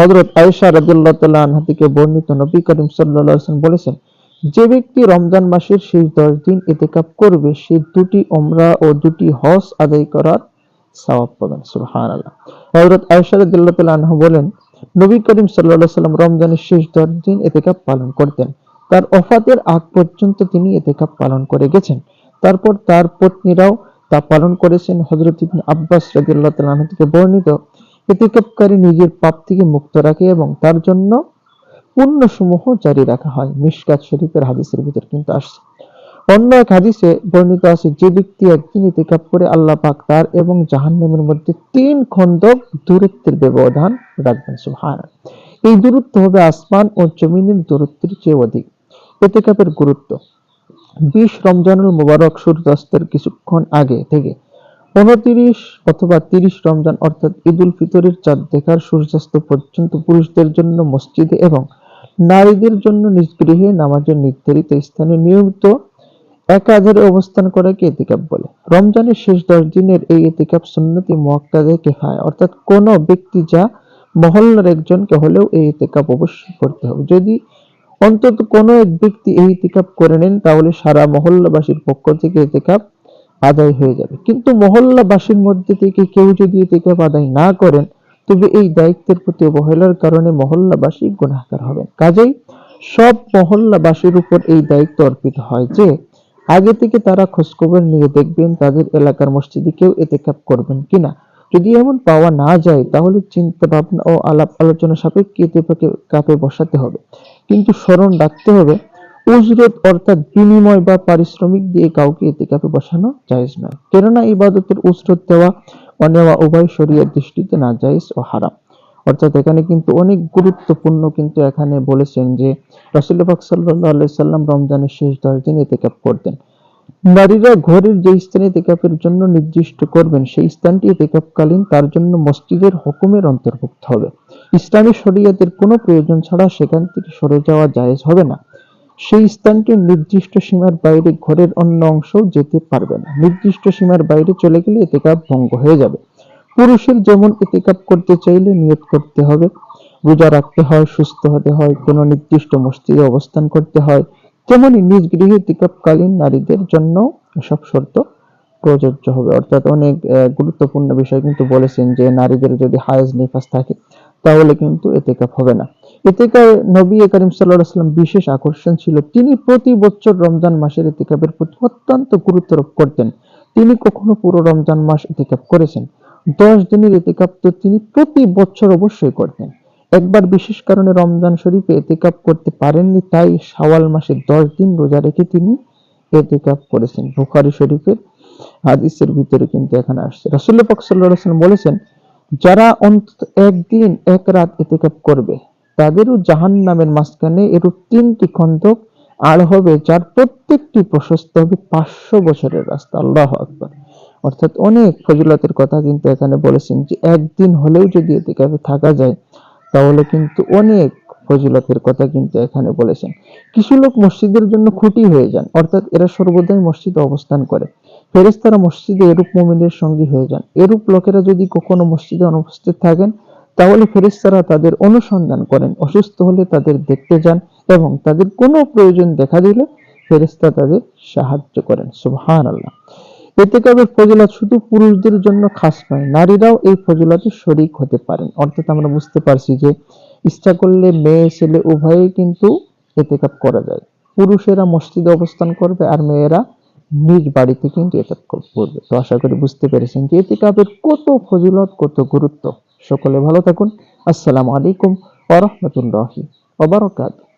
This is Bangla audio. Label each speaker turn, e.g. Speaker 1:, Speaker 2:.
Speaker 1: হযরত আয়েশা রাদিয়াল্লাহু তাআলা আনহা থেকে বর্ণিত নবী করিম ওয়াসাল্লাম বলেছেন, যে ব্যক্তি রমজান মাসের শেষ দশ দিন ইতিকাফ করবে, সে দুটি ওমরা ও দুটি হজ আদায় করার পাবেন। রাদিয়াল্লাহু তাআলা আনহা বলেন, নবী করিম সাল্লাল্লাহু আলাইহি ওয়াসাল্লাম রমজানের শেষ দশ দিন পালন করতেন। তার ওফাতের আগ পর্যন্ত তিনি ইতিকাফ পালন করে গেছেন। তারপর তার পত্নীরাও তা পালন করেছেন। ইবনে আব্বাস রাদিয়াল্লাহু থেকে বর্ণিত ইতিকাফকারী নিজের পাপ থেকে মুক্ত রাখে এবং তার জন্য পুণ্যসমূহ জারি রাখা হয়। মিশকাত শরীফের হাদিসের ভিতর কিন্তু আসছে। অন্য এক হাদিসে বর্ণিত আছে, যে ব্যক্তি একদিন ইতিকাফ করে আল্লাহ পাক তার এবং জাহান্নামের মধ্যে তিন খন্দক দূরত্বের ব্যবধান রাখবেন সুবহান এই দূরত্ব হবে আসমান ও জমিনের দূরত্বের চেয়ে অধিক। ইতিকাফের গুরুত্ব। বিশ রমজানুল মুবারক সূর্যাস্তের কিছুক্ষণ আগে থেকে উনতিরিশ অথবা তিরিশ রমজান অর্থাৎ ঈদ উল ফিতরের চাঁদ দেখার সূর্যাস্ত পর্যন্ত পুরুষদের জন্য মসজিদে এবং নারীদের জন্য নিজ গৃহে নামাজের নির্ধারিত স্থানে নিয়মিত একাধারে অবস্থান করাকে এতিকাপ বলে? রমজানের শেষ দশ দিনের এই এতিকাপ সুন্নতি মুয়াক্কাদে কেফায় অর্থাৎ কোন ব্যক্তি যা মহল্লার একজনকে হলেও এই এতিকাপ অবশ্যই করতে হবে। যদি অন্তত কোনো এক ব্যক্তি এই ইতিকাপ করে নেন, তাহলে সারা মহল্লাবাসীর পক্ষ থেকে ইতিকাপ আদায় হয়ে যাবে। কিন্তু মহল্লাবাসীর মধ্যে থেকে কেউ যদি ইতিকাপ আদায় না করেন, তবে এই দায়িত্বের প্রতি অবহেলার কারণে মহল্লাবাসী গুণাকার হবেন। কাজেই সব মহল্লাবাসীর উপর এই দায়িত্ব অর্পিত হয় যে, আগে থেকে তারা খোঁজখবর নিয়ে দেখবেন তাদের এলাকার মসজিদে কেউ এতেকাপ করবেন কিনা। যদি এমন পাওয়া না যায়, তাহলে চিন্তা ভাবনা ও আলাপ আলোচনা সাপেক্ষে এতেকাপে কাপে বসাতে হবে। কিন্তু স্মরণ রাখতে হবে উজরত অর্থাৎ বিনিময় বা পারিশ্রমিক দিয়ে কাউকে এতেকাপে বসানো জায়েজ নয়। কেননা ইবাদতের উজরত দেওয়া ও নেওয়া উভয় শরীয়ত দৃষ্টিতে না জায়েজ ও হারাম। অর্থাৎ এখানে কিন্তু অনেক গুরুত্বপূর্ণ কিন্তু এখানে বলেছেন যে, রাসূলুল্লাহ পাক সাল্লাম রমজানের শেষ দশ দিন এতেকাপ করতেন। নারীরা ঘরের যে স্থানে এতেকাপের জন্য নির্দিষ্ট করবেন, সেই স্থানটি এতেকাপকালীন তার জন্য মসজিদের হুকুমের অন্তর্ভুক্ত হবে। ইসলামী শরীয়তের কোনো প্রয়োজন ছাড়া সেখান থেকে সরে যাওয়া জায়েজ হবে না। সেই স্থানটির নির্দিষ্ট সীমার বাইরে ঘরের অন্য অংশও যেতে পারবে না। নির্দিষ্ট সীমার বাইরে চলে গেলে এতেকাপ ভঙ্গ হয়ে যাবে। পুরুষের যেমন ইতিকাপ করতে চাইলে নিয়ত করতে হবে। রোজা রাখতে হয়, সুস্থ হতে হয়, কোনো নির্দিষ্ট মসজিদে অবস্থান করতে হয়। তেমনি নিজ গৃহে ইতিকাপকালীন নারীদের জন্য এসব শর্ত প্রযোজ্য হবে। অর্থাৎ অনেক গুরুত্বপূর্ণ বিষয় কিন্তু বলেছেন যে, নারীদের যদি হায়েজ নিফাস থাকে, তাহলে কিন্তু এতেকাপ হবে না। এতেকার নবী করিম সাল্লাল্লাহু সাল্লাম বিশেষ আকর্ষণ ছিল। তিনি প্রতি বছর রমজান মাসের এতেকাপের প্রতি অত্যন্ত গুরুত্ব আরোপ করতেন। তিনি কখনো পুরো রমজান মাস এতেকাপ করেছেন। দশ দিনের এতেকাপ তো তিনি প্রতি বছর অবশ্যই করতেন। একবার বিশেষ কারণে রমজান শরীফে এতেকাপ করতে পারেননি, তাই শাওয়াল মাসে দশ দিন রোজা রেখে তিনি এতেকাপ করেছেন। বুখারী শরীফের হাদিসের ভিতরে কিন্তু এখানে আসছে। রাসূলুল্লাহ পাক ওয়াসাল্লাম বলেছেন, যারা অন্তত একদিন, এক রাত এতেকাপ করবে তাদেরও জাহান্নামের মাঝখানে এরূপ তিনটি খন্দক আর হবে, যার প্রত্যেকটি প্রশস্ত হবে পাঁচশো বছরের রাস্তা। আল্লাহ আকবার। অর্থাৎ অনেক ফজিলতের কথা কিন্তু এখানে বলেছেন যে, একদিন হলেও যদি এতেকাফে থাকা যায়, তাহলে কিন্তু অনেক ফজিলতের কথা কিন্তু এখানে বলেছেন। কিছু লোক মসজিদের জন্য খুঁটি হয়ে যান, অর্থাৎ এরা সর্বদাই মসজিদে অবস্থান করে। ফেরেশতারা মসজিদে এরূপ মুমিনের সঙ্গী হয়ে যান। এরূপ লোকেরা যদি কখনো মসজিদে অনুপস্থিত থাকেন তাহলে ফেরেশতারা তাদের অনুসন্ধান করেন। অসুস্থ হলে তাদের দেখতে যান এবং তাদের কোনো প্রয়োজন দেখা দিলে ফেরেশতা তাদের সাহায্য করেন। সুবহানাল্লাহ। এতেকাবের ফজিলত শুধু পুরুষদের জন্য খাস নয়, নারীরাও এই ফজিলতে শরিক হতে পারেন। অর্থাৎ আমরা বুঝতে পারছি যে ইচ্ছা করলে মেয়ে, ছেলে উভয়ই কিন্তু এতেকাপ করা যায়। পুরুষেরা মসজিদে অবস্থান করবে আর মেয়েরা নিজ বাড়িতে কিন্তু এতেকাপ করবে। তো আশা করি বুঝতে পেরেছেন যে এতে এতেকাপের কত ফজিলত, কত গুরুত্ব। সকলে ভালো থাকুন। আসসালামু আলাইকুম ওয়া রাহমাতুল্লাহি ওয়া বারাকাতুহু।